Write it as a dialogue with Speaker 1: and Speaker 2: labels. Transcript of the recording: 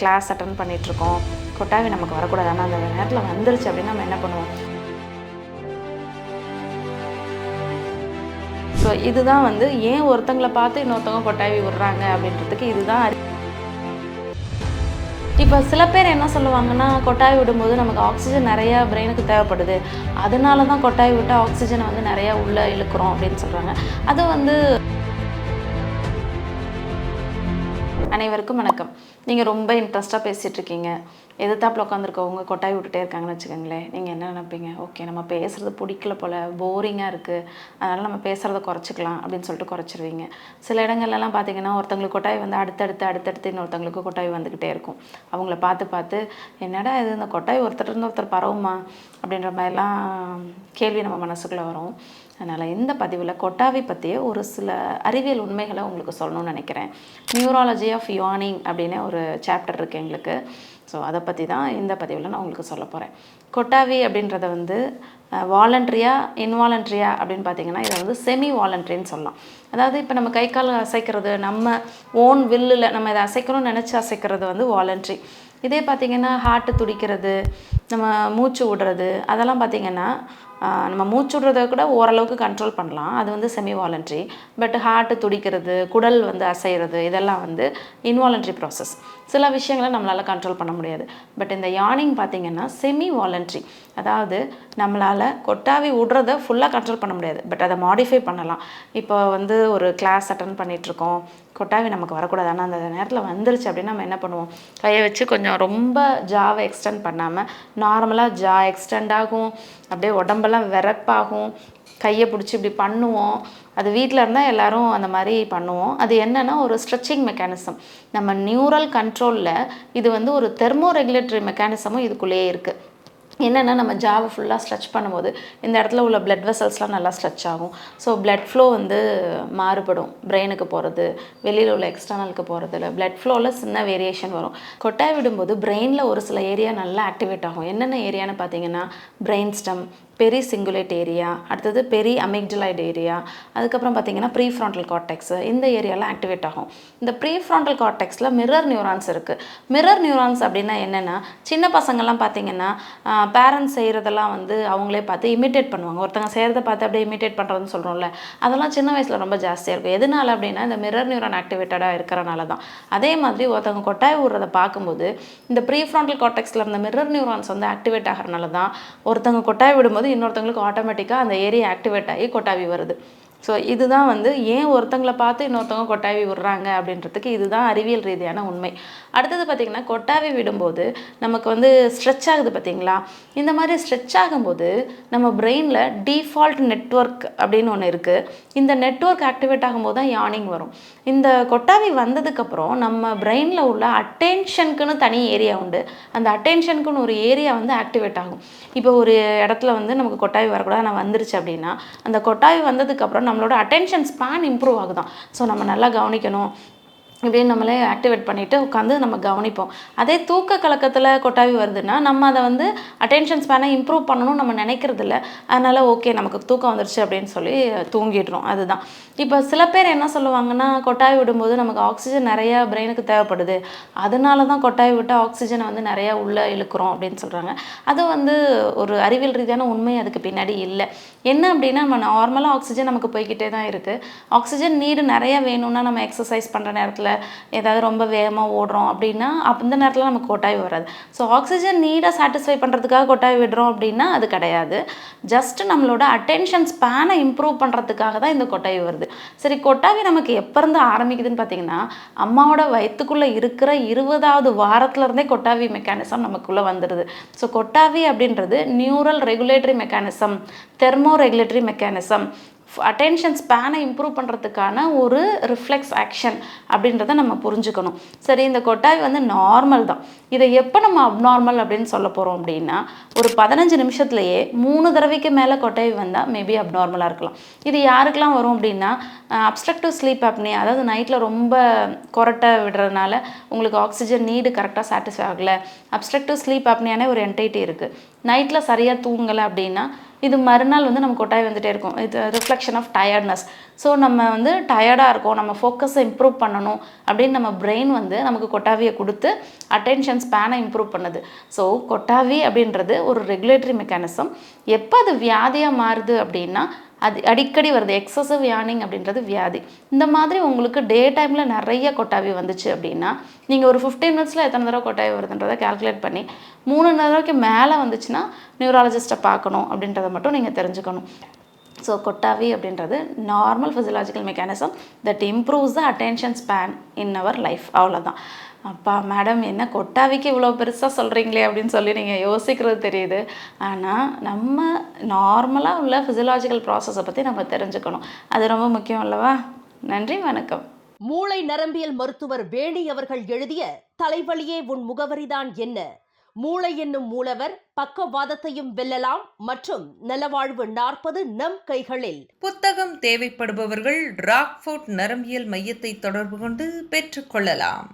Speaker 1: Class attend பண்ணிகிட்ருக்கோம் கொட்டாவி நமக்கு வரக்கூடாது ஆனால் அந்த நேரத்தில் வந்துருச்சு அப்படின்னா நம்ம என்ன பண்ணுவோம்? ஸோ இதுதான் வந்து ஏன் ஒருத்தங்களை பார்த்து இன்னொருத்தவங்க கொட்டாவி விடுறாங்க அப்படின்றதுக்கு இதுதான் இப்போ சில பேர் என்ன சொல்லுவாங்கன்னா கொட்டாய் விடும்போது நமக்கு ஆக்சிஜன் நிறையா பிரெயினுக்கு தேவைப்படுது. அதனால தான் கொட்டாய் விட்டு ஆக்சிஜனை வந்து நிறையா உள்ளே இழுக்கிறோம் அப்படின்னு சொல்கிறாங்க அது வந்து அனைவருக்கும் வணக்கம். நீங்கள் ரொம்ப இன்ட்ரெஸ்ட்டாக பேசிகிட்டு இருக்கீங்க எதிர்த்தாப்பில் உட்காந்துருக்கவங்க கொட்டாய் விட்டுட்டே இருக்காங்கன்னு வச்சுக்கோங்களேன். நீங்கள் என்ன நினைப்பீங்க? ஓகே நம்ம பேசுகிறது பிடிக்கல போல் போரிங்காக இருக்குது அதனால் நம்ம பேசுகிறத குறைச்சிக்கலாம் அப்படின்னு சொல்லிட்டு குறைச்சிருவீங்க. சில இடங்கள்லாம் பார்த்தீங்கன்னா ஒருத்தங்களுக்கு கொட்டாய் வந்து அடுத்தடுத்து அடுத்தடுத்து இன்னொருத்தங்களுக்கு கொட்டாய் வந்துக்கிட்டே இருக்கும். அவங்கள பார்த்து பார்த்து என்னடா இது? இந்த கொட்டாய் ஒருத்தர் இருந்து ஒருத்தர் பரவுமா? அப்படின்ற மாதிரிலாம் கேள்வி நம்ம மனசுக்குள்ளே வரும். அதனால் இந்த பதிவில் கொட்டாவி பற்றிய ஒரு சில அறிவியல் உண்மைகளை உங்களுக்கு சொல்லணும்னு நினைக்கிறேன். நியூராலஜி ஆஃப் யானிங் அப்படின்னு ஒரு சாப்டர் இருக்குது எங்களுக்கு. ஸோ அதை பற்றி தான் இந்த பதிவில் நான் உங்களுக்கு சொல்ல போகிறேன் கொட்டாவி அப்படின்றத வந்து வாலண்ட்ரியா இன்வாலண்ட்ரியா அப்படின்னு பார்த்தீங்கன்னா இதை வந்து செமி வாலண்ட்ரின்னு சொல்லலாம். அதாவது இப்போ நம்ம கை கால் அசைக்கிறது நம்ம ஓன் வில்லில் நம்ம இதை அசைக்கணும்னு நினச்சி அசைக்கிறது வந்து வாலண்ட்ரி இதே பார்த்திங்கன்னா ஹார்ட்டு துடிக்கிறது நம்ம மூச்சு விடுறது அதெல்லாம் பார்த்திங்கன்னா நம்ம மூச்சுடுறத கூட ஓரளவுக்கு கண்ட்ரோல் பண்ணலாம். அது வந்து செமி வாலண்ட்ரி பட் ஹார்ட்டு துடிக்கிறது குடல் வந்து அசைகிறது இதெல்லாம் வந்து இன்வாலண்ட்ரி ப்ராசஸ் சில விஷயங்களை நம்மளால் கண்ட்ரோல் பண்ண முடியாது. பட் இந்த யானிங் பார்த்திங்கன்னா செமி வாலண்ட்ரி அதாவது நம்மளால் கொட்டாவி விடுறத ஃபுல்லாக கண்ட்ரோல் பண்ண முடியாது. பட் அதை மாடிஃபை பண்ணலாம். இப்போ வந்து ஒரு கிளாஸ் அட்டன் பண்ணிகிட்ருக்கோம் கொட்டாவி நமக்கு வரக்கூடாது. ஆனால் அந்த நேரத்தில் வந்துருச்சு அப்படின்னா நம்ம என்ன பண்ணுவோம்? கையை வச்சு கொஞ்சம் ரொம்ப ஜாவை எக்ஸ்டெண்ட் பண்ணாமல் நார்மலாக ஜா எக்ஸ்டெண்ட் ஆகும். அப்படியே உடம்பு உடம்பெல்லாம் விறப்பாகும் கையை பிடிச்சி இப்படி பண்ணுவோம். அது வீட்டில் இருந்தால் எல்லோரும் அந்த மாதிரி பண்ணுவோம். அது என்னென்னா ஒரு ஸ்ட்ரெச்சிங் மெக்கானிசம் நம்ம நியூரல் கண்ட்ரோலில் இது வந்து ஒரு தெர்மோ ரெகுலேட்டரி மெக்கானிசமும் இதுக்குள்ளேயே இருக்குது என்னென்னா நம்ம ஜாவை ஃபுல்லாக ஸ்ட்ரெச் பண்ணும்போது இந்த இடத்துல உள்ள பிளட் வெசல்ஸ்லாம் நல்லா ஸ்ட்ரெச் ஆகும். ஸோ பிளட் ஃப்ளோ வந்து மாறுபடும். பிரெயினுக்கு போகிறது வெளியில் உள்ள எக்ஸ்டர்னலுக்கு போகிறதுல பிளட் ஃப்ளோவில் சின்ன வேரியேஷன் வரும். கொட்டாய் விடும்போது பிரெயினில் ஒரு சில ஏரியா நல்லா ஆக்டிவேட் ஆகும். என்னென்ன ஏரியான்னு பார்த்தீங்கன்னா brain stem peri cingulate area அடுத்தது பெரி அமிக்டலைட் ஏரியா அதுக்கப்புறம் பார்த்தீங்கன்னா ப்ரீ ஃப்ராண்டல் கார்டெக்ஸ் இந்த ஏரியாலாம் ஆக்டிவேட் ஆகும். இந்த ப்ரீ ஃப்ராண்டல் கார்டெக்ஸில் மிரர் நியூரான்ஸ் இருக்குது மிரர் நியூரான்ஸ் அப்படின்னா என்னென்னா சின்ன பசங்கள்லாம் பார்த்தீங்கன்னா பேரண்ட்ஸ் செய்கிறதெல்லாம் வந்து அவங்களே பார்த்து இமிட்டேட் பண்ணுவாங்க. ஒருத்தங்க செய்கிறத பார்த்து அப்படியே இமிட்டேட் பண்ணுறதுன்னு சொல்கிறோம்ல அதெல்லாம் சின்ன வயசில் ரொம்ப ஜாஸ்தியாக இருக்கும். எதனால அப்படின்னா இந்த மிரர் நியூரான் ஆக்டிவேட்டடாக இருக்கிறனால தான். அதே மாதிரி ஒருத்தவங்க கொட்டாய் விடுறத பார்க்கும்போது இந்த ப்ரீ ஃப்ராண்டல் கார்டெக்ஸில் இருந்த மிரர் நியூரான்ஸ் வந்து ஆக்டிவேட் ஆகிறனால தான் ஒருத்தவங்க கொட்டாய் விடும்போது இன்னொருத்தவங்களுக்கு ஆட்டோமேட்டிக்காக அந்த ஏரியா ஆக்டிவேட் ஆகி கொட்டாவி வருது. ஸோ இதுதான் வந்து ஏன் ஒருத்தங்களை பார்த்து இன்னொருத்தவங்க கொட்டாவி விடுறாங்க அப்படின்றதுக்கு இதுதான் அறிவியல் ரீதியான உண்மை. அடுத்தது பார்த்திங்கன்னா கொட்டாவி விடும்போது நமக்கு வந்து ஸ்ட்ரெச் ஆகுது பார்த்தீங்களா? இந்த மாதிரி ஸ்ட்ரெச் ஆகும்போது நம்ம பிரெயினில் டிஃபால்ட் நெட்வொர்க் அப்படின்னு ஒன்று இருக்குது இந்த நெட்வொர்க் ஆக்டிவேட் ஆகும்போது தான் யானிங் வரும். இந்த கொட்டாவி வந்ததுக்கப்புறம் நம்ம பிரெயினில் உள்ள அட்டென்ஷனுக்குன்னு தனி ஏரியா உண்டு. அந்த அட்டென்ஷனுக்குன்னு ஒரு ஏரியா வந்து ஆக்டிவேட் ஆகும். இப்போ ஒரு இடத்துல வந்து நமக்கு கொட்டாவி வரக்கூடாது நான் வந்துருச்சு அப்படின்னா அந்த கொட்டாவி வந்ததுக்கப்புறம் நம்மளோட அட்டென்ஷன் ஸ்பேன் இம்ப்ரூவ் ஆகுதான். ஸோ நம்ம நல்லா கவனிக்கணும். இப்படின்னு நம்மளே ஆக்டிவேட் பண்ணிவிட்டு உட்காந்து நம்ம கவனிப்போம். அதே தூக்க கலக்கத்தில் கொட்டாவி வருதுன்னா நம்ம அதை வந்து அட்டென்ஷன் ஸ்பேனை இம்ப்ரூவ் பண்ணணும்னு நம்ம நினைக்கிறது இல்லை அதனால் ஓகே நமக்கு தூக்கம் வந்துருச்சு அப்படின்னு சொல்லி தூங்கிடுறோம். அதுதான். இப்போ சில பேர் என்ன சொல்லுவாங்கன்னா கொட்டாவி விடும்போது நமக்கு ஆக்சிஜன் நிறையா பிரெயினுக்கு தேவைப்படுது. அதனால தான் கொட்டாவி விட்டால் ஆக்சிஜனை வந்து நிறையா உள்ளே இழுக்கிறோம் அப்படின்னு சொல்கிறாங்க அது வந்து ஒரு அறிவியல் ரீதியான உண்மை அதுக்கு பின்னாடி இல்லை. என்ன அப்படின்னா நம்ம நார்மலாக ஆக்சிஜன் நமக்கு போய்கிட்டே தான் இருக்குது ஆக்சிஜன் நீடு நிறையா வேணும்னா நம்ம எக்ஸசைஸ் பண்ணுற நேரத்தில் ஏதாவது ரொம்ப வேகமாக ஓடுறோம் அப்படின்னா அந்த நேரத்தில் நமக்கு கொட்டாய் வராது. ஸோ ஆக்சிஜன் நீடை சாட்டிஸ்ஃபை பண்ணுறதுக்காக கொட்டாய் விடுறோம் அப்படின்னா அது கிடையாது. ஜஸ்ட் நம்மளோட அட்டென்ஷன் ஸ்பேனை இம்ப்ரூவ் பண்ணுறதுக்காக தான் இந்த கொட்டாய் வருது. சரி கொட்டாவி நமக்கு எப்போ இருந்து ஆரம்பிக்குதுன்னு பார்த்தீங்கன்னா அம்மாவோட வயிற்றுக்குள்ளே இருக்கிற இருபதாவது வாரத்துலேருந்தே கொட்டாவி மெக்கானிசம் நமக்குள்ளே வந்துடுது ஸோ கொட்டாவி அப்படின்றது neural regulatory mechanism thermoregulatory mechanism attention ஸ்பேனை improve பண்ணுறதுக்கான ஒரு ரிஃப்ளெக்ஸ் ஆக்ஷன் அப்படின்றத நம்ம புரிஞ்சுக்கணும். சரி இந்த கொட்டாய் வந்து நார்மல் தான். இதை எப்போ நம்ம அப்நார்மல் அப்படின்னு சொல்ல போகிறோம் அப்படின்னா ஒரு பதினஞ்சு நிமிஷத்துலையே மூணு தடவைக்கு மேலே கொட்டாய் வந்தால் மேபி அப்நார்மலாக இருக்கலாம். இது யாருக்கெல்லாம் வரும் அப்படின்னா அப்ஸ்ட்ரக்டிவ் ஸ்லீப் apnea அதாவது நைட்டில் ரொம்ப கொரட்டை விடுறதுனால உங்களுக்கு ஆக்சிஜன் நீடு கரெக்டாக சாட்டிஸ்ஃபை ஆகலை. அப்ஸ்ட்ரக்டிவ் ஸ்லீப் apneaனே ஒரு என்டைட்டி இருக்குது நைட்டில் சரியாக தூங்கலை அப்படின்னா இது மறுநாள் வந்து நம்ம கொட்டாய் வந்துகிட்டே இருக்கும். இது ரிஃப்ளெக்ஷன் ஆஃப் டயர்ட்னஸ் ஸோ நம்ம வந்து டயர்டாக இருக்கோம். நம்ம ஃபோக்கஸை இம்ப்ரூவ் பண்ணணும் அப்படின்னு நம்ம பிரெயின் வந்து நமக்கு கொட்டாவியை கொடுத்து அட்டென்ஷன் ஸ்பேனை இம்ப்ரூவ் பண்ணுது. ஸோ கொட்டாவி அப்படின்றது ஒரு ரெகுலேட்டரி மெக்கானிசம் எப்போ அது வியாதியாக மாறுது அப்படின்னா அது அடிக்கடி வருது. எக்ஸசிவ் யானிங் அப்படின்றது வியாதி. இந்த மாதிரி உங்களுக்கு டே டைமில் நிறைய கொட்டாவி வந்துச்சு அப்படின்னா நீங்கள் ஒரு ஃபிஃப்டீன் மினிட்ஸில் எத்தனை தடவை கொட்டாவி வருதுன்றதை கால்குலேட் பண்ணி மூணு தடவைக்கு மேலே வந்துச்சுன்னா நியூராலஜிஸ்ட்டை பார்க்கணும் அப்படின்றத மட்டும் நீங்கள் தெரிஞ்சுக்கணும். ஸோ கொட்டாவி அப்படின்றது normal physiological mechanism that improves the attention span in our life அவ்வளோதான் அப்பா மேடம் என்ன கொட்டாவிக்கு இவ்வளோ பெருசாக சொல்கிறீங்களே அப்படின்னு சொல்லி நீங்கள் யோசிக்கிறது தெரியுது. ஆனால் நம்ம நார்மலாக உள்ள ஃபிசியலாஜிக்கல் ப்ராசஸை பற்றி நம்ம தெரிஞ்சுக்கணும். அது ரொம்ப முக்கியம் அல்லவா? நன்றி வணக்கம்.
Speaker 2: மூளை நரம்பியல் மருத்துவர் வேணி அவர்கள் எழுதிய தலைவலியே உன் முகவரிதான் என்ன? மூளை என்னும் மூலவர் பக்கவாதத்தையும் வெல்லலாம் மற்றும் நலவாழ்வு நாற்பது நம் கைகளில்.
Speaker 3: புத்தகம் தேவைப்படுபவர்கள் ராக்ஃபோர்ட் நரம்பியல் மையத்தை தொடர்பு கொண்டு பெற்றுக்கொள்ளலாம்